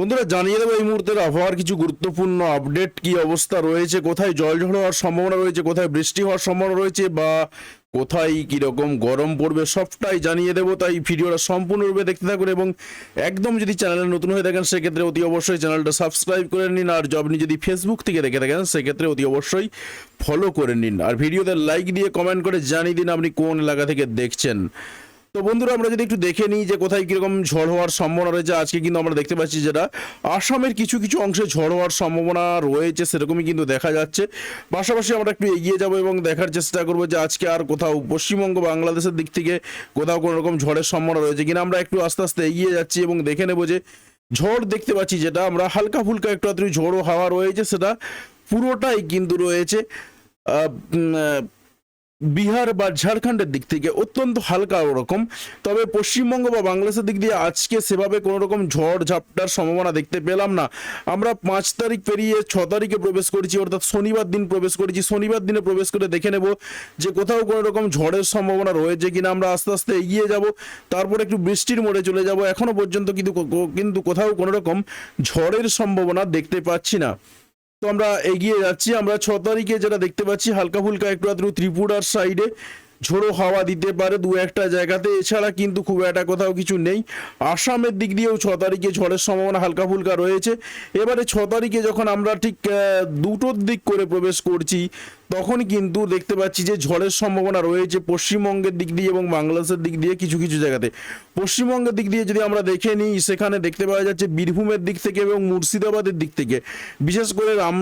বন্ধুরা, জানিয়ে দেবো এই মুহূর্তের আবহাওয়ার কিছু গুরুত্বপূর্ণ আপডেট। কি অবস্থা রয়েছে? কোথায় জল ঝড় হওয়ার সম্ভাবনা রয়েছে? কোথায় বৃষ্টি হওয়ার সম্ভাবনা রয়েছে? বা কোথায় কীরকম গরম পড়বে? সবটাই জানিয়ে দেবো। তাই ভিডিওটা সম্পূর্ণরূপে দেখতে থাকুন এবং একদম যদি চ্যানেলে নতুন হয়ে থাকেন, সেক্ষেত্রে অতি অবশ্যই চ্যানেলটা সাবস্ক্রাইব করে নিন। আর আপনি যদি ফেসবুক থেকে দেখে থাকেন, সেক্ষেত্রে অতি অবশ্যই ফলো করে নিন। আর ভিডিওতে লাইক দিয়ে কমেন্ট করে জানিয়ে দিন আপনি কোন এলাকা থেকে দেখছেন। তো বন্ধুরা, আমরা যদি একটু দেখে নিই যে কোথায় কীরকম ঝড় হওয়ার সম্ভাবনা রয়েছে, আজকে কিন্তু আমরা দেখতে পাচ্ছি যেটা আসামের কিছু কিছু অংশে ঝড় হওয়ার সম্ভাবনা রয়েছে, সেরকমই কিন্তু দেখা যাচ্ছে। পাশাপাশি আমরা একটু এগিয়ে যাব এবং দেখার চেষ্টা করব যে আজকে আর কোথাও পশ্চিমবঙ্গ, বাংলাদেশের দিক থেকে কোথাও কোনো রকম ঝড়ের সম্ভাবনা রয়েছে কিনা। আমরা একটু আস্তে আস্তে এগিয়ে যাচ্ছি এবং দেখে নেব যে ঝড় দেখতে পাচ্ছি যেটা, আমরা হালকা ফুলকা একটু আত্রি ঝড়ো হাওয়া রয়েছে, সেটা পুরোটাই কিন্তু রয়েছে। বিহার বা ঝাড়খণ্ডের দিক থেকে অত্যন্ত হালকা ওরকম। তবে পশ্চিমবঙ্গ বা বাংলাদেশের দিক দিয়ে আজকে সেভাবে কোনো রকম ঝড় ঝাপটার সম্ভাবনা দেখতে পেলাম না। আমরা পাঁচ তারিখ পেরিয়ে ছ তারিখে প্রবেশ করেছি, অর্থাৎ শনিবার দিন প্রবেশ করেছি। শনিবার দিনে প্রবেশ করে দেখে নেব যে কোথাও কোনো রকম ঝড়ের সম্ভাবনা রয়েছে কিনা। আমরা আস্তে আস্তে এগিয়ে যাব, তারপর একটু বৃষ্টির মোড়ে চলে যাব। এখনও পর্যন্ত কিন্তু কিন্তু কোথাও কোনো রকম ঝড়ের সম্ভাবনা দেখতে পাচ্ছি না। তো আমরা এগিয়ে যাচ্ছি, আমরা ছ তারিখে যেটা দেখতে পাচ্ছি হালকা ফুলকা একটু আধটু ত্রিপুরার সাইডে ঝোড়ো হাওয়া দিতে পারে দু একটা জায়গাতে, এছাড়া কিন্তু খুব একটা কোথাও কিছু নেই। আসামের দিক দিয়েও ছ তারিখে ঝড়ের সম্ভাবনা হালকা ফুলকা রয়েছে। এবারে ছ তারিখে যখন আমরা ঠিক দুটোর দিক করে প্রবেশ করছি তখন কিন্তু দেখতে পাচ্ছি যে ঝড়ের সম্ভাবনা রয়েছে পশ্চিমবঙ্গের দিক দিয়ে এবং বাংলাদেশের দিক দিয়ে কিছু কিছু জায়গাতে। পশ্চিমবঙ্গের দিক দিয়ে যদি আমরা দেখে নিই, সেখানে দেখতে পাওয়া যাচ্ছে বীরভূমের দিক থেকে এবং মুর্শিদাবাদের দিক থেকে। বিশেষ করে রাম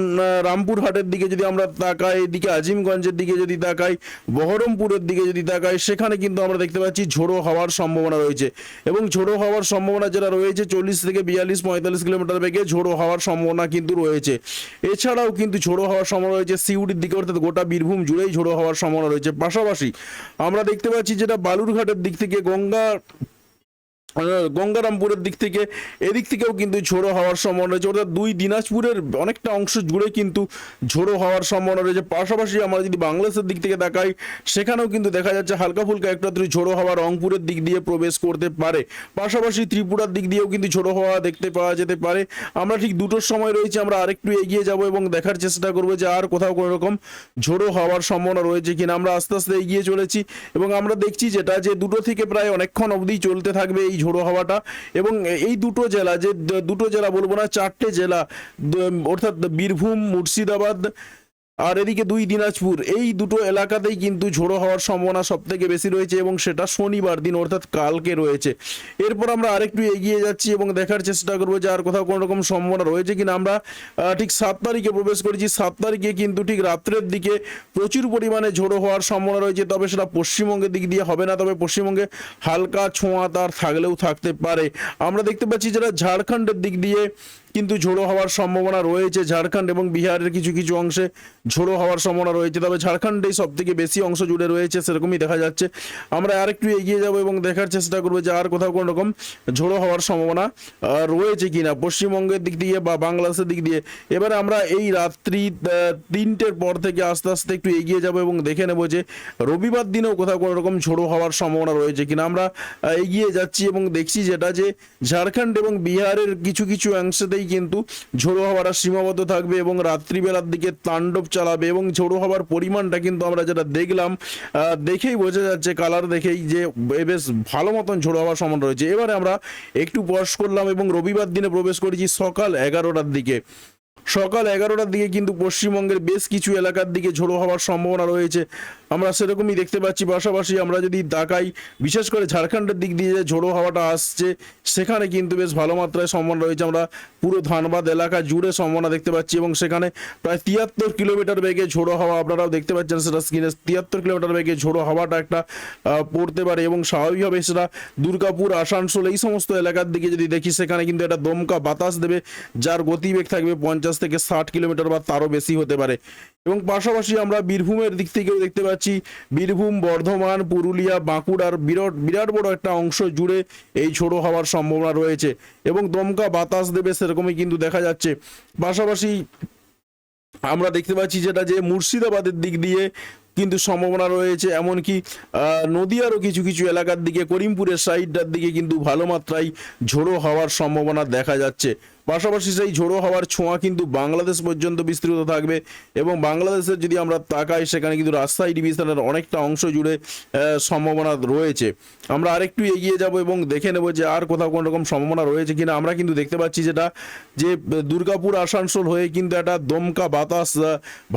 রামপুরহাটের দিকে যদি আমরা তাকাই, এদিকে আজিমগঞ্জের দিকে যদি তাকাই, বহরমপুরের দিকে যদি তাকাই, সেখানে কিন্তু আমরা দেখতে পাচ্ছি ঝোড়ো হওয়ার সম্ভাবনা রয়েছে। এবং ঝোড়ো হওয়ার সম্ভাবনা যেটা রয়েছে, চল্লিশ থেকে বিয়াল্লিশ, পঁয়তাল্লিশ কিলোমিটার বেগে ঝোড়ো হওয়ার সম্ভাবনা কিন্তু রয়েছে। এছাড়াও কিন্তু ঝোড়ো হওয়ার সম্ভাবনা রয়েছে সিউড়ির দিকে, অর্থাৎ গোটা বীরভূম জুড়েই ঝোড়ো হওয়ার সম্ভাবনা রয়েছে। পাশাপাশি আমরা দেখতে পাচ্ছি যেটা বালুরঘাটের দিক থেকে গঙ্গা গঙ্গারামপুরের দিক থেকে, এদিক থেকেও কিন্তু ঝোড়ো হওয়ার সম্ভাবনা রয়েছে। অর্থাৎ দুই দিনাজপুরের অনেকটা অংশ জুড়ে কিন্তু ঝোড়ো হওয়ার সম্ভাবনা রয়েছে। পাশাপাশি আমরা যদি বাংলাদেশের দিক থেকে দেখাই সেখানেও কিন্তু দেখা যাচ্ছে হালকা ফুলকা একটা ঝোড়ো হওয়া রংপুরের দিক দিয়ে প্রবেশ করতে পারে। পাশাপাশি ত্রিপুরার দিক দিয়েও কিন্তু ঝোড়ো হওয়া দেখতে পাওয়া যেতে পারে। আমরা ঠিক দুটোর সময় রয়েছে, আমরা আরেকটু এগিয়ে যাব এবং দেখার চেষ্টা করব যে আর কোথাও কোনো রকম ঝোড়ো হওয়ার সম্ভাবনা রয়েছে কিনা। আমরা আস্তে আস্তে এগিয়ে চলেছি এবং আমরা দেখছি যেটা, যে দুটো থেকে প্রায় অনেকক্ষণ অবধি চলতে থাকবে এই ঝোড়ো হাওয়াটা এবং এই দুটো জেলা, যে দুটো জেলা বলব না, চারটে জেলা অর্থাৎ বীরভূম, মুর্শিদাবাদ আর এদিকে দুই দিনাজপুর, এই দুটো এলাকাতেই কিন্তু ঝোড়ো হওয়ার সম্ভাবনা সব থেকে বেশি রয়েছে এবং সেটা শনিবার দিন, অর্থাৎ কালকে রয়েছে। এরপর আমরা আরেকটু এগিয়ে যাচ্ছি এবং দেখার চেষ্টা করব যে আর কোথাও কোনো রকম সম্ভাবনা রয়েছে কিনা। আমরা ঠিক সাত তারিখে প্রবেশ করেছি। সাত তারিখে কিন্তু ঠিক রাত্রের দিকে প্রচুর পরিমাণে ঝোড়ো হওয়ার সম্ভাবনা রয়েছে, তবে সেটা পশ্চিমবঙ্গের দিক দিয়ে হবে না। তবে পশ্চিমবঙ্গে হালকা ছোঁয়া তার থাকলেও থাকতে পারে। আমরা দেখতে পাচ্ছি যেটা ঝাড়খণ্ডের দিক দিয়ে কিন্তু ঝোড়ো হওয়ার সম্ভাবনা রয়েছে ঝাড়খণ্ড এবং বিহারের কিছু কিছু অংশে ঝোড়ো হওয়ার সম্ভাবনা রয়েছে। তবে ঝাড়খণ্ডেই সব থেকে বেশি অংশ জুড়ে রয়েছে সেরকমই দেখা যাচ্ছে। আমরা আরেকটু এগিয়ে যাব এবং দেখার চেষ্টা করব যে আর কোথাও কোনো রকম ঝোড়ো হওয়ার সম্ভাবনা রয়েছে কিনা পশ্চিমবঙ্গের দিক দিয়ে বা বাংলাদেশের দিক দিয়ে। এবারে আমরা এই রাত্রি তিনটের পর থেকে আস্তে আস্তে একটু এগিয়ে যাব এবং দেখে নেব যে রবিবার দিনেও কোথাও কোনো রকম ঝোড়ো হওয়ার সম্ভাবনা রয়েছে কিনা। আমরা এগিয়ে যাচ্ছি এবং দেখছি যেটা যে ঝাড়খণ্ড এবং বিহারের কিছু কিছু অংশেতেই কিন্তু ঝোড়ো হাওয়াটা সীমাবদ্ধ থাকবে এবং রাত্রিবেলার দিকে তাণ্ডব চালাবে এবং ঝোড়ো হওয়ার পরিমাণটা কিন্তু আমরা যেটা দেখলাম দেখেই বোঝা যাচ্ছে কালার দেখেই যে বেশ ভালো মতন ঝোড়ো হওয়ার সম্ভাবনা রয়েছে। এবারে আমরা একটু পশ করলাম এবং রবিবার দিনে প্রবেশ করেছি সকাল এগারোটার দিকে। সকাল এগারোটার দিকে কিন্তু পশ্চিমবঙ্গের বেশ কিছু এলাকার দিকে ঝোড়ো হওয়ার সম্ভাবনা রয়েছে। আমরা সেরকমই দেখতে পাচ্ছি। পাশাপাশি আমরা যদি তাকাই বিশেষ করে ঝাড়খণ্ডের দিক দিয়ে যে ঝোড়ো হাওয়াটা আসছে, সেখানে কিন্তু বেশ ভালো মাত্রায় সম্ভাবনা রয়েছে। আমরা পুরো ধানবাদ এলাকা জুড়ে সম্ভাবনা দেখতে পাচ্ছি এবং সেখানে প্রায় তিয়াত্তর কিলোমিটার বেগে ঝোড়ো হাওয়া আপনারাও দেখতে পাচ্ছেন সেটা স্ক্রিনে। তিয়াত্তর কিলোমিটার বেগে ঝোড়ো হাওয়াটা একটা পড়তে পারে এবং স্বাভাবিকভাবে সেটা দুর্গাপুর, আসানসোল এই সমস্ত এলাকার দিকে যদি দেখি, সেখানে কিন্তু একটা দমকা বাতাস দেবে, যার গতিবেগ থাকবে পঞ্চাশ থেকে ষাট কিলোমিটার বা তারও বেশি হতে পারে। এবং পাশাপাশি আমরা বীরভূমের দিক থেকেও দেখতে পাচ্ছি বীরভূম, বর্ধমান, পুরুলিয়া, বাঁকুড়ার বিরাট বিরাট বড় একটা অংশ জুড়ে এই ঝোড়ো হওয়ার সম্ভাবনা রয়েছে এবং দমকা বাতাস দেবে সেরকমই কিন্তু দেখা যাচ্ছে। পাশাপাশি আমরা দেখতে পাচ্ছি যেটা যে মুর্শিদাবাদের দিক দিয়ে কিন্তু সম্ভাবনা রয়েছে, এমনকি নদিয়ারও কিছু কিছু এলাকার দিকে, করিমপুরের সাইডটার দিকে কিন্তু ভালো মাত্রায় ঝোড়ো হওয়ার সম্ভাবনা দেখা যাচ্ছে। পাশাপাশি সেই ঝোড়ো হওয়ার ছোঁয়া কিন্তু বাংলাদেশ পর্যন্ত বিস্তৃত থাকবে এবং বাংলাদেশের যদি আমরা তাকাই, সেখানে কিন্তু রাজশাহী ডিভিশনের অনেকটা অংশ জুড়ে সম্ভাবনা রয়েছে। আমরা আরেকটু এগিয়ে যাব এবং দেখে নেব যে আর কোথাও কোনো রকম সম্ভাবনা রয়েছে কিনা। আমরা কিন্তু দেখতে পাচ্ছি যেটা, যে দুর্গাপুর, আসানসোল হয়ে কিন্তু একটা দমকা বাতাস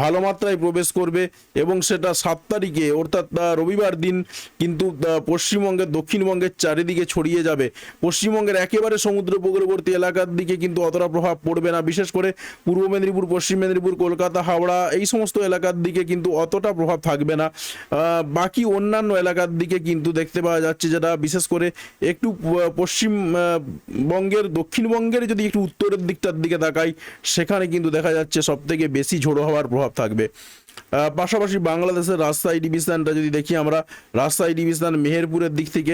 ভালো মাত্রায় প্রবেশ করবে এবং সেটা সাত তারিখে, অর্থাৎ রবিবার দিন কিন্তু পশ্চিমবঙ্গের, দক্ষিণবঙ্গের চারিদিকে ছড়িয়ে যাবে। পশ্চিমবঙ্গের একেবারে সমুদ্র উপকূলবর্তী এলাকার দিকে কিন্তু অতটা প্রভাব পড়বে না। বিশেষ করে পূর্ব মেদিনীপুর, পশ্চিম মেদিনীপুর, কলকাতা, হাওড়া এই সমস্ত এলাকার দিকে কিন্তু অতটা প্রভাব থাকবে না। বাকি অন্যান্য এলাকার দিকে কিন্তু দেখতে পাওয়া যাচ্ছে যেটা বিশেষ করে একটু পশ্চিমবঙ্গের পশ্চিম বঙ্গের, দক্ষিণবঙ্গের যদি একটু উত্তরের দিকটার দিকে তাকাই, সেখানে কিন্তু দেখা যাচ্ছে সব থেকে বেশি ঝোড়ো হওয়ার প্রভাব থাকবে। পাশাপাশি বাংলাদেশের রাজশাহী ডিভিশনটা যদি দেখি আমরা, রাজশাহী ডিভিশন মেহেরপুরের দিক থেকে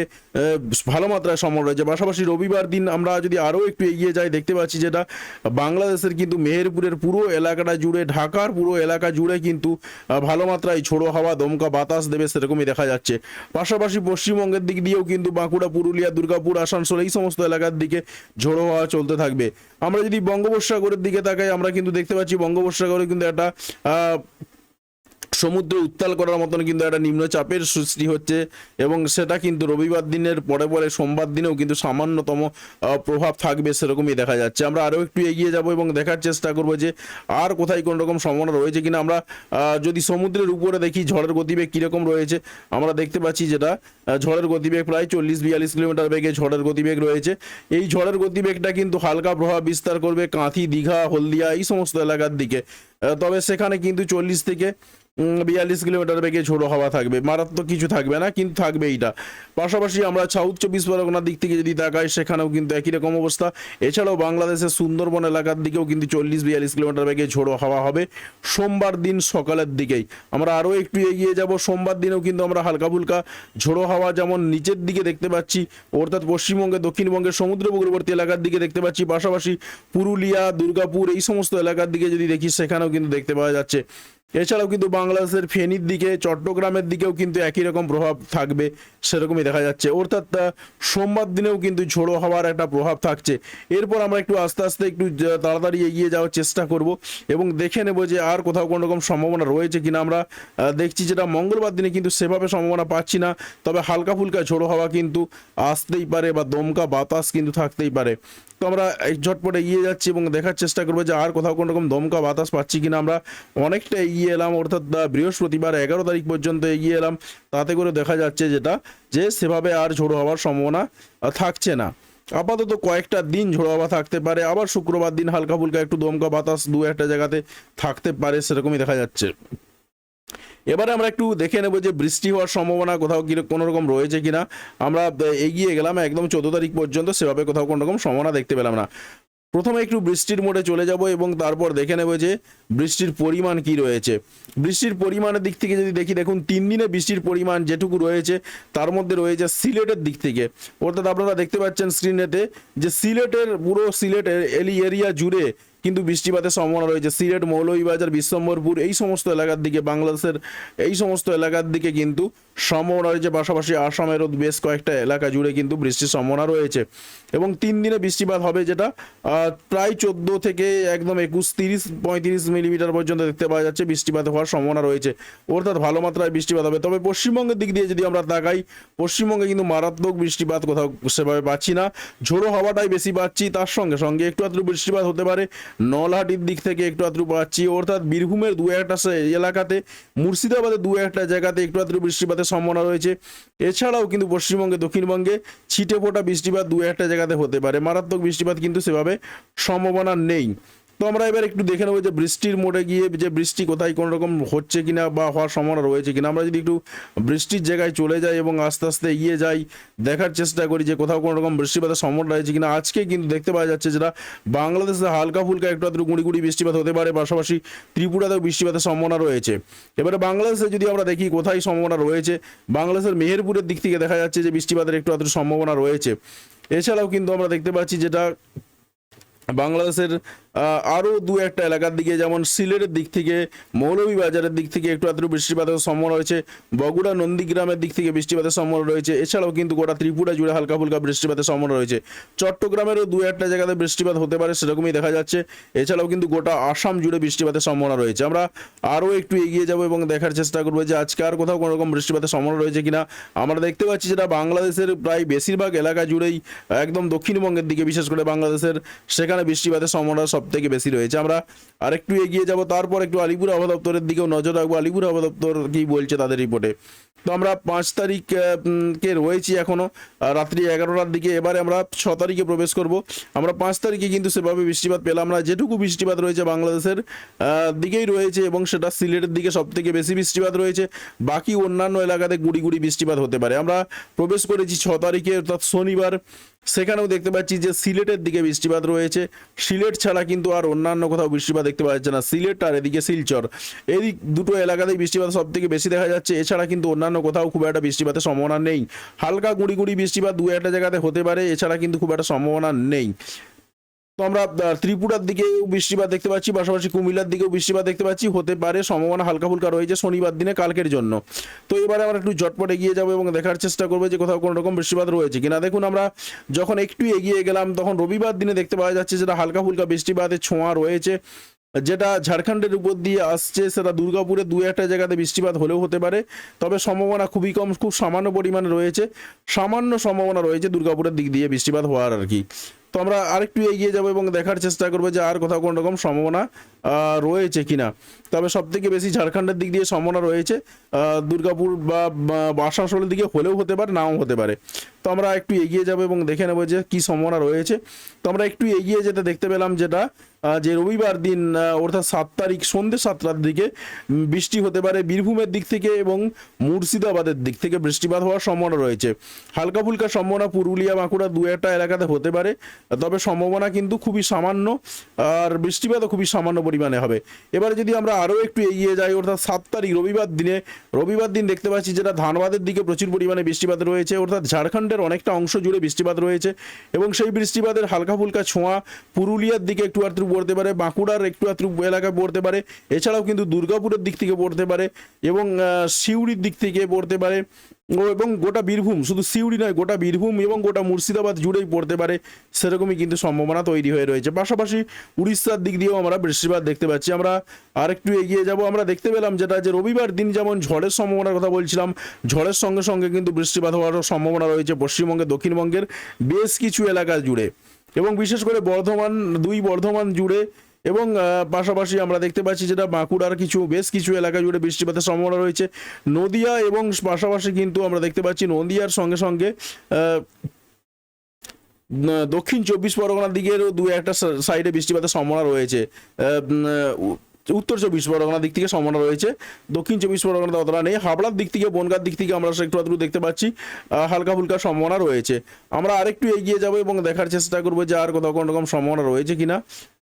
ভালো মাত্রায় সম্ভব রয়েছে। পাশাপাশি রবিবার দিন আমরা যদি আরও একটু এগিয়ে যাই, দেখতে পাচ্ছি যেটা বাংলাদেশের কিন্তু মেহেরপুরের পুরো এলাকাটা জুড়ে, ঢাকার পুরো এলাকা জুড়ে কিন্তু ভালো মাত্রায় ঝোড়ো হাওয়া, দমকা বাতাস দেবে সেরকমই দেখা যাচ্ছে। পাশাপাশি পশ্চিমবঙ্গের দিক দিয়েও কিন্তু বাঁকুড়া, পুরুলিয়া, দুর্গাপুর, আসানসোল এই সমস্ত এলাকার দিকে ঝোড়ো হাওয়া চলতে থাকবে। আমরা যদি বঙ্গোপসাগরের দিকে তাকাই, আমরা কিন্তু দেখতে পাচ্ছি বঙ্গোপসাগরে কিন্তু একটা সমুদ্র উত্তাল করার মতন কিন্তু একটা নিম্নচাপের সৃষ্টি হচ্ছে এবং সেটা কিন্তু রবিবার দিনের পরে পরে সোমবার দিনেও কিন্তু সামান্যতম প্রভাব থাকবে সেরকমই দেখা যাচ্ছে। আমরা আরও একটু এগিয়ে যাব এবং দেখার চেষ্টা করব যে আর কোথায় কোন রকম সম্ভাবনা রয়েছে কিনা। আমরা যদি সমুদ্রের উপরে দেখি ঝড়ের গতিবেগ কীরকম রয়েছে, আমরা দেখতে পাচ্ছি যেটা ঝড়ের গতিবেগ প্রায় চল্লিশ বিয়াল্লিশ কিলোমিটার বেগে ঝড়ের গতিবেগ রয়েছে। এই ঝড়ের গতিবেগটা কিন্তু হালকা প্রভাব বিস্তার করবে কাঁথি, দীঘা, হলদিয়া এই সমস্ত এলাকার দিকে। তবে সেখানে কিন্তু চল্লিশ থেকে বিয়াল্লিশ কিলোমিটার বেগে ঝোড়ো হাওয়া থাকবে। মারাত্মক কিছু থাকবে না, কিন্তু থাকবে এইটা। পাশাপাশি আমরা সাউথ চব্বিশ পরগনার দিক থেকে যদি তাকাই, সেখানেও কিন্তু একই রকম অবস্থা। এছাড়াও বাংলাদেশের সুন্দরবন এলাকার দিকেও কিন্তু চল্লিশ বিয়াল্লিশ কিলোমিটার বেগে ঝোড়ো হাওয়া হবে সোমবার দিন সকালের দিকেই। আমরা আরও একটু এগিয়ে যাব। সোমবার দিনেও কিন্তু আমরা হালকা ফুলকা ঝোড়ো হাওয়া যেমন নিচের দিকে দেখতে পাচ্ছি, অর্থাৎ পশ্চিমবঙ্গে, দক্ষিণবঙ্গের সমুদ্র উপকূলবর্তী এলাকার দিকে দেখতে পাচ্ছি। পাশাপাশি পুরুলিয়া, দুর্গাপুর এই সমস্ত এলাকার দিকে যদি দেখি, সেখানেও কিন্তু দেখতে পাওয়া যাচ্ছে। এছাড়াও কিন্তু বাংলাদেশের ফেনীর দিকে, চট্টগ্রামের দিকেও কিন্তু একই রকম প্রভাব থাকবে, সেরকমই দেখা যাচ্ছে। অর্থাৎ সোমবার দিনেও কিন্তু ঝোড়ো হওয়ার একটা প্রভাব থাকছে। এরপর আমরা একটু আস্তে আস্তে একটু তাড়াতাড়ি এগিয়ে যাওয়ার চেষ্টা করব এবং দেখে নেব যে আর কোথাও কোনো রকম সম্ভাবনা রয়েছে কিনা আমরা দেখছি যেটা মঙ্গলবার দিনে কিন্তু সেভাবে সম্ভাবনা পাচ্ছি না, তবে হালকা ফুলকা ঝোড়ো হওয়া কিন্তু আসতেই পারে বা দমকা বাতাস কিন্তু থাকতেই পারে। তো আমরা ঝটপট এগিয়ে যাচ্ছি এবং দেখার চেষ্টা করব যে আর কোথাও কোনো রকম দমকা বাতাস পাচ্ছি কিনা আমরা। অনেকটা এলাম, অর্থাৎ বৃহস্পতিবার এগারো তারিখ পর্যন্ত এগিয়ে এলাম। তাতে করে দেখা যাচ্ছে যেটা, যে সেভাবে আর ঝোড়ো হওয়ার সম্ভাবনা থাকছে না। আপাতত কয়েকটা দিন ঝোড়ো হাওয়া থাকতে পারে। আবার শুক্রবার দিন হালকা ফুলকা একটু দমকা বাতাস দু একটা জায়গাতে থাকতে পারে, সেরকমই দেখা যাচ্ছে। এবারে আমরা একটু দেখে নেব যে বৃষ্টি হওয়ার সম্ভাবনা কোথাও কি কোনো রকম রয়েছে কিনা। আমরা এগিয়ে গেলাম, একদম চোদ্দ তারিখ পর্যন্ত সেভাবে কোথাও কোনো রকম সম্ভাবনা দেখতে পেলাম না। প্রথমে একটু বৃষ্টির মোড়ে চলে যাব এবং তারপর দেখে নেব যে বৃষ্টির পরিমাণ কি রয়েছে। বৃষ্টির পরিমাণের দিক থেকে যদি দেখি, দেখুন, তিন দিনে বৃষ্টির পরিমাণ যেটুকু রয়েছে, তার মধ্যে রয়েছে সিলেটের দিক থেকে। অর্থাৎ আপনারা দেখতে পাচ্ছেন স্ক্রিনেতে যে সিলেটের, পুরো সিলেটের এলি এরিয়া জুড়ে কিন্তু বৃষ্টিপাতের সম্ভাবনা রয়েছে। সিলেট, মৌলভীবাজার বিশ্বম্বরপুর এই সমস্ত এলাকার দিকে, বাংলাদেশের এই সমস্ত এলাকার দিকে কিন্তু সম্ভাবনা রয়েছে। পাশাপাশি আসামেরও বেশ কয়েকটা এলাকা জুড়ে কিন্তু বৃষ্টির সম্ভাবনা রয়েছে। এবং তিন দিনে বৃষ্টিপাত হবে যেটা প্রায় চোদ্দ থেকে একদম একুশ, তিরিশ, পঁয়ত্রিশ মিলিমিটার পর্যন্ত দেখতে পাওয়া যাচ্ছে। বৃষ্টিপাত হওয়ার সম্ভাবনা রয়েছে। অর্থাৎ ভালো মাত্রায় বৃষ্টিপাত হবে। তবে পশ্চিমবঙ্গের দিক দিয়ে যদি আমরা তাকাই, পশ্চিমবঙ্গে কিন্তু মারাত্মক বৃষ্টিপাত কোথাও সেভাবে পাচ্ছি না। ঝোড়ো হওয়াটাই বেশি পাচ্ছি। তার সঙ্গে সঙ্গে একটু আধটু বৃষ্টিপাত হতে পারে। নলহাটির দিক থেকে একটু আধটু পাচ্ছি অর্থাৎ বীরভূমের দু একটা এলাকাতে, মুর্শিদাবাদের দু একটা জায়গাতে একটু আধটু বৃষ্টিপাতের সম্ভাবনা রয়েছে। এছাড়াও কিন্তু পশ্চিমবঙ্গে, দক্ষিণবঙ্গে ছিটে ফোটা বৃষ্টিপাত দু একটা জায়গাতে হতে পারে। মারাত্মক বৃষ্টিপাত কিন্তু সেভাবে সম্ভাবনা নেই। তো আমরা এবার একটু দেখে নেব যে বৃষ্টির মোড়ে গিয়ে যে বৃষ্টি কোথায়, কোনো রকম হচ্ছে কিনা বা হওয়ার সম্ভাবনা রয়েছে কিনা। আমরা যদি একটু বৃষ্টির জায়গায় চলে যাই এবং আস্তে আস্তে এগিয়ে যাই, দেখার চেষ্টা করি যে কোথাও কোনো রকম বৃষ্টিপাতের সম্ভাবনা রয়েছে কিনা। আজকে কিন্তু দেখতে পাওয়া যাচ্ছে যেটা বাংলাদেশে হালকা ফুলকা একটু আধটু গুঁড়ি গুঁড়ি বৃষ্টিপাত হতে পারে, পাশাপাশি ত্রিপুরাতেও বৃষ্টিপাতের সম্ভাবনা রয়েছে। এবারে বাংলাদেশে যদি আমরা দেখি কোথায় সম্ভাবনা রয়েছে, বাংলাদেশের মেহেরপুরের দিক থেকে দেখা যাচ্ছে যে বৃষ্টিপাতের একটু আধটু সম্ভাবনা রয়েছে। এছাড়াও কিন্তু আমরা দেখতে পাচ্ছি যেটা বাংলাদেশের আহ, আরও দু একটা এলাকার দিকে যেমন সিলেটের দিক থেকে মৌলভীবাজারের দিক থেকে একটু আধটু বৃষ্টিপাতের সম্ভাবনা রয়েছে। বগুড়া নন্দীগ্রামের দিক থেকে বৃষ্টিপাতের সম্ভাবনা রয়েছে। এছাড়াও কিন্তু গোটা ত্রিপুরা জুড়ে হালকা ফুলকা বৃষ্টিপাতের সম্ভাবনা রয়েছে। চট্টগ্রামেরও দু একটা জায়গাতে বৃষ্টিপাত হতে পারে সেরকমই দেখা যাচ্ছে। এছাড়াও কিন্তু গোটা আসাম জুড়ে বৃষ্টিপাতের সম্ভাবনা রয়েছে। আমরা আরও একটু এগিয়ে যাব এবং দেখার চেষ্টা করব যে আজকে আর কোথাও কোনো রকম বৃষ্টিপাতের সম্ভাবনা রয়েছে কিনা। আমরা দেখতে পাচ্ছি যেটা বাংলাদেশের প্রায় বেশিরভাগ এলাকা জুড়েই একদম দক্ষিণবঙ্গের দিকে বিশেষ করে বাংলাদেশের সেখানে বৃষ্টিপাতের সম্ভাবনা সব থেকে বেশি রয়েছে। আমরা আরেকটু এগিয়ে যাব তারপর একটু আলিপুর আবহাওয়া দপ্তরের দিকেও নজর রাখব। আলিপুর আবহাওয়া দপ্তর কি বলছে তাদের রিপোর্টে? তো আমরা পাঁচ তারিখ কে রয়েছি এখনও আহ, রাত্রি এগারোটার দিকে। এবারে আমরা ছ তারিখে প্রবেশ করব। আমরা পাঁচ তারিখে কিন্তু সেভাবে বৃষ্টিপাত পেলাম না। যেটুকু বৃষ্টিপাত রয়েছে বাংলাদেশের দিকেই রয়েছে এবং সেটা সিলেটের দিকে সব থেকে বেশি বৃষ্টিপাত রয়েছে। বাকি অন্যান্য এলাকাতে গুড়ি গুড়ি বৃষ্টিপাত হতে পারে। আমরা প্রবেশ করেছি ছ তারিখে অর্থাৎ শনিবার। সেখানেও দেখতে পাচ্ছি যে সিলেটের দিকে বৃষ্টিপাত রয়েছে। সিলেট ছাড়া কিন্তু আর অন্যান্য কোথাও বৃষ্টিপাত দেখতে পাওয়া যাচ্ছে না। সিলেট আর এদিকে শিলচর। এই দুটো এলাকাতেই বৃষ্টিপাত সব থেকে বেশি দেখা যাচ্ছে। এছাড়া কিন্তু অন্যান্য কোথাও খুব একটা বৃষ্টিপাতের সম্ভাবনা নেই। হালকা গুঁড়ি গুঁড়ি বৃষ্টিপাত দু একটা জায়গাতে হতে পারে। এছাড়া কিন্তু খুব একটা সম্ভাবনা নেই। তো আমরা ত্রিপুরার দিকেও বৃষ্টিপাত দেখতে পাচ্ছি, পাশাপাশি কুমিল্লার দিকেও বৃষ্টিপাত দেখতে পাচ্ছি। হতে পারে সম্ভাবনা হালকা ফুলকা রয়েছে শনিবার দিনে কালকের জন্য। তো এবারে আমরা একটু জটপট এগিয়ে যাব এবং দেখার চেষ্টা করব যে কোথাও কোনো রকম বৃষ্টিপাত রয়েছে কিনা। দেখুন আমরা যখন একটু এগিয়ে গেলাম, তখন রবিবার দিনে দেখতে পাওয়া যাচ্ছে যেটা হালকা ফুলকা বৃষ্টিপাতের ছোঁয়া রয়েছে, যেটা ঝাড়খণ্ডের উপর দিয়ে আসছে। সেটা দুর্গাপুরে দু একটা জায়গাতে বৃষ্টিপাত হলেও হতে পারে, তবে সম্ভাবনা খুবই কম, খুব সামান্য পরিমাণে রয়েছে। সামান্য সম্ভাবনা রয়েছে দুর্গাপুরের দিক দিয়ে বৃষ্টিপাত হওয়ার আর কি। তো আমরা আরেকটু এগিয়ে যাব এবং দেখার চেষ্টা করব যে আর কোথাও কোনো রকম সম্ভাবনা রয়েছে কিনা। তবে সব থেকে বেশি ঝাড়খণ্ডের দিক দিয়ে সম্ভাবনা রয়েছে। দুর্গাপুর বা আসানসোলের দিকে হলেও হতে পারে, নাও হতে পারে। তো আমরা একটু এগিয়ে যাব এবং দেখে নেব যে কী সম্ভাবনা রয়েছে। তো আমরা একটু এগিয়ে যেতে দেখতে পেলাম যেটা যে রবিবার দিন অর্থাৎ সাত তারিখ, সন্ধ্যে সাতটার দিকে বৃষ্টি হতে পারে বীরভূমের দিক থেকে এবং মুর্শিদাবাদের দিক থেকে বৃষ্টিপাত হওয়ার সম্ভাবনা রয়েছে। হালকা ফুলকা সম্ভাবনা পুরুলিয়া, বাঁকুড়া দু একটা এলাকাতে হতে পারে, তবে সম্ভাবনা কিন্তু খুবই সামান্য, আর বৃষ্টিপাতও খুবই সামান্য পরিমাণে হবে। এবারে যদি আমরা আরও একটু এগিয়ে যাই, অর্থাৎ সাত তারিখ রবিবার দিনে, রবিবার দিন দেখতে পাচ্ছি যেটা ধানবাদের দিকে প্রচুর পরিমাণে বৃষ্টিপাত রয়েছে, অর্থাৎ ঝাড়খণ্ডের অনেকটা অংশ জুড়ে বৃষ্টিপাত রয়েছে এবং সেই বৃষ্টিপাতের হালকা ফুলকা ছোঁয়া পুরুলিয়ার দিকে একটু আত্রু পড়তে পারে, বাঁকুড়ার একটু আত্রু এলাকা পড়তে পারে, এছাড়াও কিন্তু দুর্গাপুরের দিক থেকে পড়তে পারে এবং সিউড়ির দিক থেকে পড়তে পারে। এবং গোটা বীরভূম, শুধু সিউড়ি নয়, গোটা বীরভূম এবং গোটা মুর্শিদাবাদ জুড়েই পড়তে পারে, সেরকমই কিন্তু সম্ভাবনা তৈরি হয়ে রয়েছে। পাশাপাশি উড়িষ্যার দিক দিয়েও আমরা বৃষ্টিপাত দেখতে পাচ্ছি। আমরা আরেকটু এগিয়ে যাব। আমরা দেখতে পেলাম যেটা, যে রবিবার দিন যেমন ঝড়ের সম্ভাবনার কথা বলছিলাম, ঝড়ের সঙ্গে সঙ্গে কিন্তু বৃষ্টিপাত হওয়ারও সম্ভাবনা রয়েছে পশ্চিমবঙ্গে, দক্ষিণবঙ্গের বেশ কিছু এলাকা জুড়ে। এবং বিশেষ করে বর্ধমান, দুই বর্ধমান জুড়ে এবং পাশাপাশি আমরা দেখতে পাচ্ছি যেটা বাঁকুড়ার কিছু, বেশ কিছু এলাকা জুড়ে বৃষ্টিপাতের সম্ভাবনা রয়েছে। নদিয়া এবং পাশাপাশি কিন্তু আমরা দেখতে পাচ্ছি নদিয়ার সঙ্গে সঙ্গে দক্ষিণ চব্বিশ পরগনার দিকেরও দু একটা সাইডে বৃষ্টিপাতের সম্ভাবনা রয়েছে। উত্তর চব্বিশ পরগনার দিক থেকে সম্ভাবনা রয়েছে। দক্ষিণ চব্বিশ পরগনাতে অতটা নেই। হাবড়ার দিক থেকে, বনগার দিক থেকে আমরা একটু আধটু দেখতে পাচ্ছি হালকা ফুলকা সম্ভাবনা রয়েছে। আমরা আরেকটু এগিয়ে যাব এবং দেখার চেষ্টা করব যে আর কোথাও কোনো রকম সম্ভাবনা রয়েছে কিনা।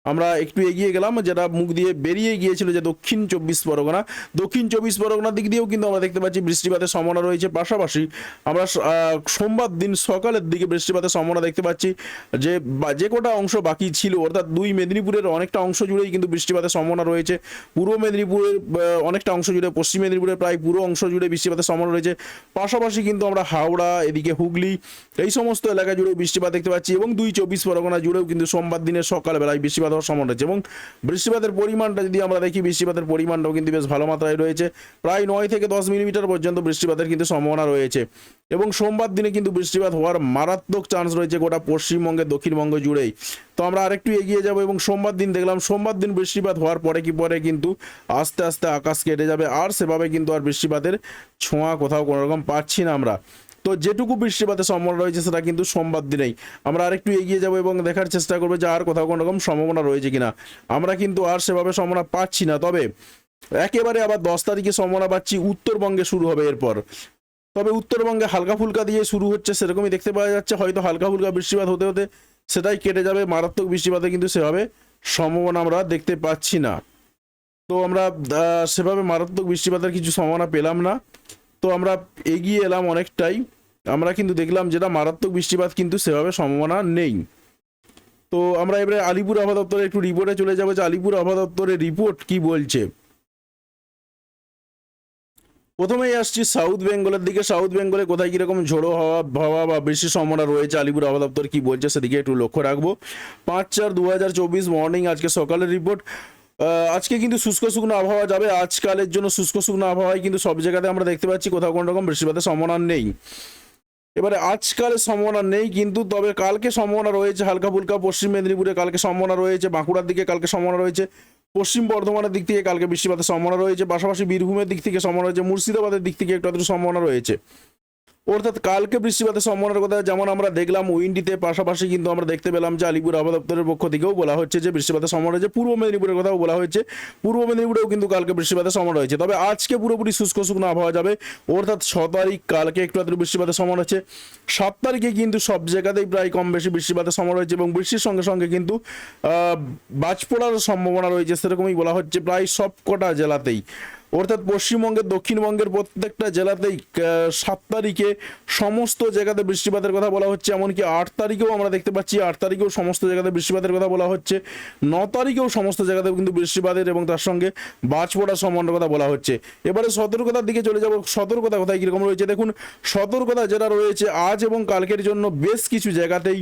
আমরা একটু এগিয়ে গেলাম, যেটা মুখ দিয়ে বেরিয়ে গিয়েছিল যে দক্ষিণ চব্বিশ পরগনা। দক্ষিণ চব্বিশ পরগনার দিক দিয়েও কিন্তু আমরা দেখতে পাচ্ছি বৃষ্টিপাতের সম্ভাবনা রয়েছে। পাশাপাশি আমরা সোমবার দিন সকালের দিকে বৃষ্টিপাতের সম্ভাবনা দেখতে পাচ্ছি যে যে কটা অংশ বাকি ছিল, অর্থাৎ দুই মেদিনীপুরের অনেকটা অংশ জুড়েই কিন্তু বৃষ্টিপাতের সম্ভাবনা রয়েছে। পূর্ব মেদিনীপুরের অনেকটা অংশ জুড়ে, পশ্চিম মেদিনীপুরের প্রায় পুরো অংশ জুড়ে বৃষ্টিপাতের সম্ভাবনা রয়েছে। পাশাপাশি কিন্তু আমরা হাওড়া, এদিকে হুগলি, এই সমস্ত এলাকা জুড়ে বৃষ্টিপাত দেখতে পাচ্ছি এবং দুই চব্বিশ পরগনা জুড়েও কিন্তু সোমবার দিনের সকালবেলায় বৃষ্টিপাত হওয়ার সম্ভাবনা রয়েছে এবং বৃষ্টিপাতের পরিমাণটা যদি আমরা দেখি, বৃষ্টিপাতের পরিমাণটাও কিন্তু বেশ ভালো মাত্রায় রয়েছে। প্রায় নয় থেকে দশ মিলিমিটার পর্যন্ত বৃষ্টিপাতের কিন্তু সম্ভাবনা রয়েছে। এবং সোমবার দিনে কিন্তু বৃষ্টিপাত হওয়ার মারাত্মক চান্স রয়েছে গোটা পশ্চিমবঙ্গে দক্ষিণবঙ্গ জুড়েই। তো আমরা আরেকটু এগিয়ে যাব এবং সোমবার দিন দেখলাম, সোমবার দিন বৃষ্টিপাত হওয়ার পরে কি পরে কিন্তু আস্তে আস্তে আকাশ কেটে যাবে। আর সেভাবে কিন্তু আর বৃষ্টিপাতের ছোঁয়া কোথাও কোনোরকম পাচ্ছি না আমরা। তো যেটুকু বৃষ্টিপাতের সম্ভাবনা রয়েছে সেটা কিন্তু সোমবার দিনেই। আমরা আরেকটু এগিয়ে যাব এবং দেখার চেষ্টা করব যে আর কোথাও কোনো রকম সম্ভাবনা রয়েছে কিনা। আমরা কিন্তু আর সেভাবে সম্ভাবনা পাচ্ছি না, তবে একেবারে আবার দশ তারিখে সম্ভাবনা পাচ্ছি উত্তরবঙ্গে শুরু হবে এরপর। তবে উত্তরবঙ্গে হালকা ফুলকা দিয়ে শুরু হচ্ছে সেরকমই দেখতে পাওয়া যাচ্ছে, হয়তো হালকা ফুলকা বৃষ্টিপাত হতে হতে সেটাই কেটে যাবে, মারাত্মক বৃষ্টিপাতে কিন্তু সেভাবে সম্ভাবনা আমরা দেখতে পাচ্ছি না। তো আমরা সেভাবে মারাত্মক বৃষ্টিপাতের কিছু সম্ভাবনা পেলাম না। তো আমরা এগিয়ে এলাম অনেকটাই। আমরা কিন্তু দেখলাম যেটা মারাত্মক বৃষ্টিপাত কিন্তু সেভাবে সম্ভাবনা নেই। তো আমরা এবারে আলিপুর আবহাওয়া দপ্তরে একটু রিপোর্টে চলে যাব যে আলিপুর আবহাওয়া দপ্তরের রিপোর্ট কি বলছে। প্রথমেই আসছি সাউথ বেঙ্গলের দিকে। সাউথ বেঙ্গলে কোথায় কীরকম ঝোড়ো হওয়া হাওয়া বা বেশি সম্ভাবনা রয়েছে, আলিপুর আবহাওয়া দপ্তর কি বলছে সেদিকে একটু লক্ষ্য রাখব। পাঁচ চার দু হাজার চব্বিশ মর্নিং আজকে সকালের রিপোর্ট আজকে কিন্তু শুষ্ক শুকনো আবহাওয়া যাবে। আজকালের জন্য শুষ্ক শুকনো আবহাওয়ায় কিন্তু সব জায়গাতে আমরা দেখতে পাচ্ছি, কোথাও কোনো রকম বৃষ্টিপাতের সম্ভাবনা নেই। এবারে আজকালের সম্ভাবনা নেই, কিন্তু তবে কালকে সম্ভাবনা রয়েছে, হালকা ফুলকা পশ্চিম মেদিনীপুরে কালকে সম্ভাবনা রয়েছে, বাঁকুড়ার দিকে কালকে সম্ভাবনা রয়েছে, পশ্চিম বর্ধমানের দিক থেকে কালকে বৃষ্টিপাতের সম্ভাবনা রয়েছে, পাশাপাশি বীরভূমের দিক থেকে সম্ভাবনা রয়েছে, মুর্শিদাবাদের দিক থেকে একটু আধটু সম্ভাবনা রয়েছে। অর্থাৎ কালকে বৃষ্টিপাতের সম্ভাবনার কথা যেমন আমরা দেখলাম, উইন্ডিতে পাশাপাশি কিন্তু আমরা দেখতে পেলাম যে আলিপুর আবহাওয়া দপ্তরের পক্ষ থেকেও বলা হচ্ছে যে বৃষ্টিপাতের সম্ভাবনা রয়েছে। পূর্ব মেদিনীপুরের কথাও বলা হয়েছে। পূর্ব মেদিনীপুরেও কিন্তু কালকে বৃষ্টিপাতের সম্ভাবনা রয়েছে। তবে আজকে পুরোপুরি শুষ্ক শুকনো আবহাওয়া যাবে। অর্থাৎ ছ তারিখ কালকে একটু আধটু বৃষ্টিপাতের সম্ভাবনা হচ্ছে সাত তারিখে কিন্তু সব জায়গাতেই প্রায় কম বেশি বৃষ্টিপাতের সম্ভাবনা রয়েছে এবং বৃষ্টির সঙ্গে সঙ্গে কিন্তু বাজ পড়ার সম্ভাবনা রয়েছে, সেরকমই বলা হচ্ছে প্রায় সব কটা জেলাতেই। অর্থাৎ পশ্চিমবঙ্গের, দক্ষিণবঙ্গের প্রত্যেকটা জেলাতেই সাত তারিখে সমস্ত জায়গাতে বৃষ্টিপাতের কথা বলা হচ্ছে, এমনকি আট তারিখেও আমরা দেখতে পাচ্ছি, আট তারিখেও সমস্ত জায়গাতে বৃষ্টিপাতের কথা বলা হচ্ছে, ন তারিখেও সমস্ত জায়গাতেও কিন্তু বৃষ্টিপাতের এবং তার সঙ্গে বাজ পড়ার সম্ভাবনার কথা বলা হচ্ছে। এবারে সতর্কতার দিকে চলে যাব, সতর্কতা কোথায় কীরকম রয়েছে? দেখুন, সতর্কতা যেটা রয়েছে, আজ এবং কালকের জন্য বেশ কিছু জায়গাতেই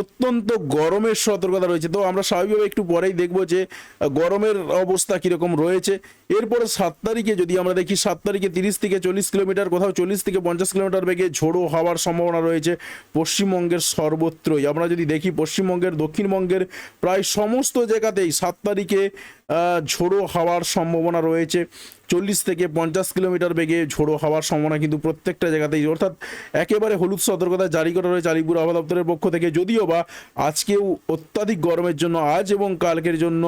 অত্যন্ত গরমের সতর্কতা রয়েছে। তো আমরা স্বাভাবিকভাবে একটু পরেই দেখব যে গরমের অবস্থা কীরকম রয়েছে। এরপরে সাত তারিখে যদি আমরা দেখি, সাত তারিখে তিরিশ থেকে চল্লিশ কিলোমিটার, কোথাও চল্লিশ থেকে পঞ্চাশ কিলোমিটার বেগে ঝোড়ো হওয়ার সম্ভাবনা রয়েছে পশ্চিমবঙ্গের সর্বত্রই। আমরা যদি দেখি, পশ্চিমবঙ্গের, দক্ষিণবঙ্গের প্রায় সমস্ত জায়গাতেই সাত তারিখে ঝোড়ো হওয়ার সম্ভাবনা রয়েছে। চল্লিশ থেকে পঞ্চাশ কিলোমিটার বেগে ঝোড়ো হওয়ার সম্ভাবনা কিন্তু প্রত্যেকটা জায়গাতেই। অর্থাৎ একেবারে হলুদ সতর্কতা জারি করা রয়েছে আলিপুর আবহাওয়া দপ্তরের পক্ষ থেকে। যদিও বা আজকেও অত্যাধিক গরমের জন্য, আজ এবং কালকের জন্য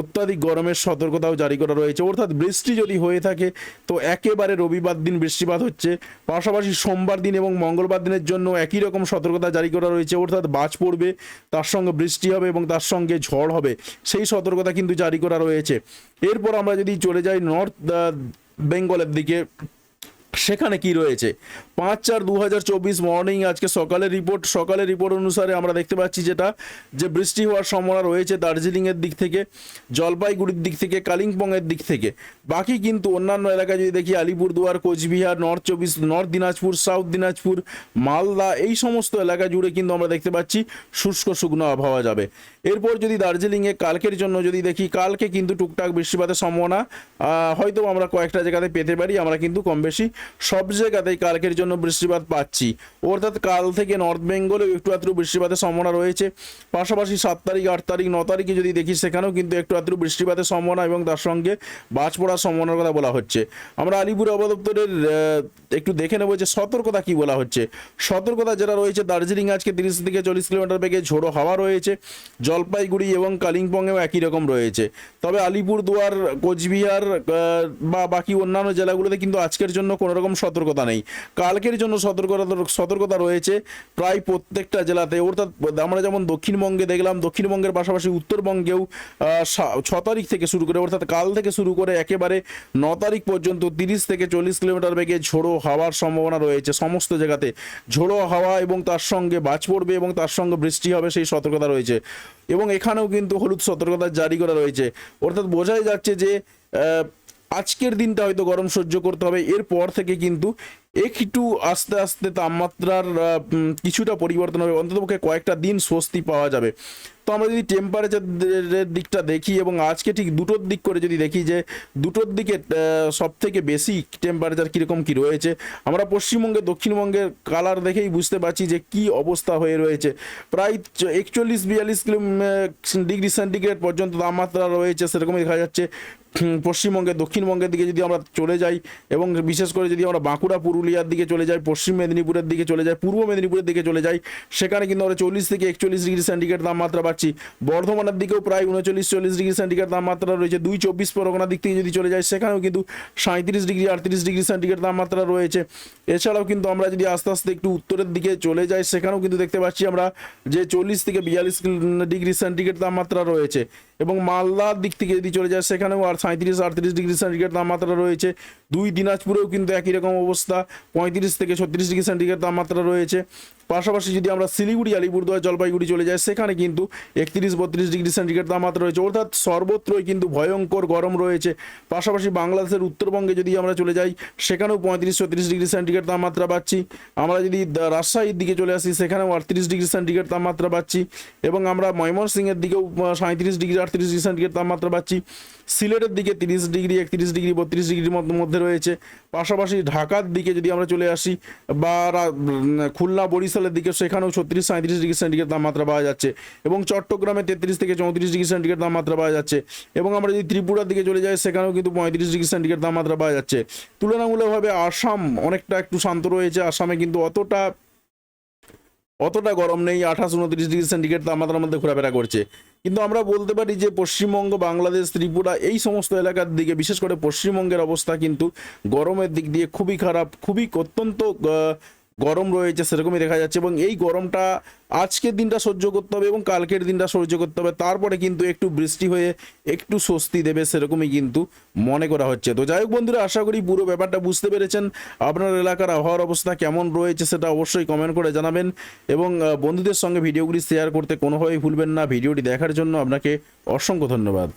অত্যাধিক গরমের সতর্কতাও জারি করা রয়েছে। অর্থাৎ বৃষ্টি যদি হয়ে থাকে, তো একেবারে রবিবার দিন বৃষ্টিপাত হচ্ছে। পাশাপাশি সোমবার দিন এবং মঙ্গলবার দিনের জন্য একই রকম সতর্কতা জারি করা রয়েছে। অর্থাৎ বাজ পড়বে, তার সঙ্গে বৃষ্টি হবে এবং তার সঙ্গে ঝড় হবে। সেই সতর্কতা কিন্তু জারি করা রয়েছে। এরপর আমরা যদি চলে যাই নর্থ বেঙ্গলের দিকে। সেখানে কি রয়েছে? পাঁচ চার দু মর্নিং আজকে সকালের রিপোর্ট সকালের রিপোর্ট অনুসারে আমরা দেখতে পাচ্ছি যেটা, যে বৃষ্টি হওয়ার সম্ভাবনা রয়েছে দার্জিলিংয়ের দিক থেকে, জলপাইগুড়ির দিক থেকে কালিম্পংয়ের দিক থেকে। বাকি কিন্তু অন্যান্য এলাকায় যদি দেখি, আলিপুরদুয়ার, কোচবিহার নর্থ চব্বিশ নর্থ দিনাজপুর সাউথ দিনাজপুর, মালদা, এই সমস্ত এলাকা জুড়ে কিন্তু আমরা দেখতে পাচ্ছি শুষ্ক শুকনো আবহাওয়া যাবে। এরপর যদি দার্জিলিংয়ে কালকের জন্য যদি দেখি, কালকে কিন্তু টুকটাক বৃষ্টিপাতের সম্ভাবনা হয়তো আমরা কয়েকটা জায়গাতে পেতে পারি, আমরা কিন্তু কম বেশি সব জায়গাতেই কালকের জন্য বৃষ্টিপাত পাচ্ছি। অর্থাৎ কাল থেকে নর্থ বেঙ্গলেও একটু আধটু বৃষ্টিপাতের সম্ভাবনা রয়েছে। পাশাপাশি সাত তারিখ, আট তারিখ, ন তারিখে যদি দেখি সেখানেও কিন্তু একটু আধটু বৃষ্টিপাতের সম্ভাবনা এবং তার সঙ্গে বাজ পড়ার সম্ভাবনার কথা বলা হচ্ছে। আমরা আলিপুর আবহাওয়া দপ্তরের একটু দেখে নেব যে সতর্কতা কি বলা হচ্ছে। সতর্কতা যেটা রয়েছে, দার্জিলিং আজকে তিরিশ থেকে চল্লিশ কিলোমিটার বেগে ঝোড়ো হাওয়া রয়েছে। জলপাইগুড়ি এবং কালিম্পংয়েও একই রকম রয়েছে। তবে আলিপুরদুয়ার, কোচবিহার বা বাকি অন্যান্য জেলাগুলোতে কিন্তু আজকের জন্য কোনো রকম সতর্কতা নেই। কালকের জন্য সতর্কতা সতর্কতা রয়েছে প্রায় প্রত্যেকটা জেলাতে। অর্থাৎ আমরা যেমন দক্ষিণবঙ্গে দেখলাম, দক্ষিণবঙ্গের পাশাপাশি উত্তরবঙ্গেও ছ তারিখ থেকে শুরু করে, অর্থাৎ কাল থেকে শুরু করে একেবারে ন তারিখ পর্যন্ত তিরিশ থেকে চল্লিশ কিলোমিটার বেগে ঝোড়ো হাওয়ার সম্ভাবনা রয়েছে সমস্ত জায়গাতে। ঝোড়ো হাওয়া এবং তার সঙ্গে বাজ পড়বে এবং তার সঙ্গে বৃষ্টি হবে সেই সতর্কতা রয়েছে। এবং এখানেও কিন্তু হলুদ সতর্কতা জারি করা রয়েছে। অর্থাৎ বোঝাই যাচ্ছে যে আজকের দিনটা হয়তো গরম সহ্য করতে হবে। এরপর থেকে কিন্তু একটু আস্তে আস্তে তাপমাত্রার কিছুটা পরিবর্তন হবে। অন্ততপক্ষে কয়েকটা দিন স্বস্তি পাওয়া যাবে। তো আমরা যদি টেম্পারেচারের দিকটা দেখি এবং আজকে ঠিক দুটোর দিক করে যদি দেখি যে দুটোর দিকে সব থেকে বেশি টেম্পারেচার কীরকম কী রয়েছে আমরা পশ্চিমবঙ্গে দক্ষিণবঙ্গের কালার দেখেই বুঝতে পারছি যে কি অবস্থা হয়ে রয়েছে। প্রায় একচল্লিশ বিয়াল্লিশ কিলো ডিগ্রি সেন্টিগ্রেড পর্যন্ত তাপমাত্রা রয়েছে সেরকমই দেখা যাচ্ছে। হুম, পশ্চিমবঙ্গের দক্ষিণবঙ্গের দিকে যদি আমরা চলে যাই এবং বিশেষ করে যদি আমরা বাঁকুড়া পুরুলিয়ার দিকে চলে যায়, পশ্চিম মেদিনীপুরের দিকে চলে যায়, পূর্ব মেদিনীপুরের দিকে চলে যায়। সেখানে কিন্তু আমরা চল্লিশ থেকে একচল্লিশ ডিগ্রি সেন্টিগ্রেড তাপমাত্রা পাচ্ছি। বর্ধমানের দিকেও প্রায় উনচল্লিশ, চল্লিশ ডিগ্রি সেন্টিগ্রেড তাপমাত্রা রয়েছে। দুই চব্বিশ পরগনার দিক থেকে যদি চলে যায়, সেখানেও কিন্তু সাঁত্রিশ ডিগ্রি, আটত্রিশ ডিগ্রি সেন্টিগ্রেড তাপমাত্রা রয়েছে। এছাড়াও কিন্তু আমরা যদি আস্তে আস্তে একটু উত্তরের দিকে চলে যাই, সেখানেও কিন্তু দেখতে পাচ্ছি আমরা যে চল্লিশ থেকে বিয়াল্লিশ ডিগ্রি সেন্টিগ্রেড তাপমাত্রা রয়েছে। এবং মালদার দিক থেকে যদি চলে যায়, সেখানেও আর সাঁত্রিশ আটত্রিশ ডিগ্রি সেন্টিগ্রেড তাপমাত্রা রয়েছে। দুই দিনাজপুরেও কিন্তু একই রকম অবস্থা, পঁয়ত্রিশ থেকে ছত্রিশ ডিগ্রি সেন্টিগ্রেড তাপমাত্রা রয়েছে। পাশাপাশি যদি আমরা শিলিগুড়ি, আলিপুরদুয়ার, জলপাইগুড়ি চলে যাই, সেখানে কিন্তু একত্রিশ, বত্রিশ ডিগ্রি সেন্টিগ্রেড তাপমাত্রা রয়েছে। অর্থাৎ সর্বত্রই কিন্তু ভয়ঙ্কর গরম রয়েছে। পাশাপাশি বাংলাদেশের উত্তরবঙ্গে যদি আমরা চলে যাই, সেখানেও পঁয়ত্রিশ, ছত্রিশ ডিগ্রি সেন্টিগ্রেড তাপমাত্রা পাচ্ছি। আমরা যদি রাজশাহীর দিকে চলে আসি, সেখানেও আটত্রিশ ডিগ্রি সেন্টিগ্রেড তাপমাত্রা পাচ্ছি। এবং আমরা ময়মনসিংহের দিকেও সাঁত্রিশ ডিগ্রি আটত্রিশ ডিগ্রি সেন্টিগ্রেড তাপমাত্রা পাচ্ছি। সিলেটের দিকে তিরিশ ডিগ্রি, একত্রিশ ডিগ্রি, বত্রিশ ডিগ্রির মধ্য- রয়েছে। পাশাপাশি ঢাকার দিকে যদি আমরা চলে আসি, বা খুলনা, বরিশালের দিকে, সেখানেও ছত্রিশ সাঁত্রিশ ডিগ্রি সেন্টিগ্রেড তাপমাত্রা পাওয়া যাচ্ছে। এবং চট্টগ্রামে তেত্রিশ থেকে চৌত্রিশ ডিগ্রি সেন্টিগ্রেড তাপমাত্রা পাওয়া যাচ্ছে। এবং আমরা যদি ত্রিপুরার দিকে চলে যাই, সেখানেও কিন্তু পঁয়ত্রিশ ডিগ্রি সেন্টিগ্রেড তাপমাত্রা পাওয়া যাচ্ছে। তুলনামূলকভাবে আসাম অনেকটা একটু শান্ত রয়েছে। আসামে কিন্তু অতটা অতটা গরম নেই, আঠাশ, উনত্রিশ ডিগ্রি সেন্টিগ্রেড তাপমাত্রার মধ্যে ঘোরাফেরা করছে। কিন্তু আমরা বলতে পারি যে পশ্চিমবঙ্গ, বাংলাদেশ, ত্রিপুরা এই সমস্ত এলাকার দিকে, বিশেষ করে পশ্চিমবঙ্গের অবস্থা কিন্তু গরমের দিক দিয়ে খুবই খারাপ, খুবই অত্যন্ত গরম রয়েছে, সেরকমই দেখা যাচ্ছে এবং এই গরমটা আজকের দিনটা সহ্য করতে হবে এবং কালকের দিনটা সহ্য করতে হবে। তারপরে কিন্তু একটু বৃষ্টি হয়ে একটু স্বস্তি দেবে, সেরকমই কিন্তু মনে করা হচ্ছে। তো যাই হোক বন্ধুরা, আশা করি পুরো ব্যাপারটা বুঝতে পেরেছেন। আপনার এলাকার আবহাওয়ার অবস্থা কেমন রয়েছে সেটা অবশ্যই কমেন্ট করে জানাবেন এবং বন্ধুদের সঙ্গে ভিডিওগুলি শেয়ার করতে কোনোভাবেই ভুলবেন না। ভিডিওটি দেখার জন্য আপনাকে অসংখ্য ধন্যবাদ।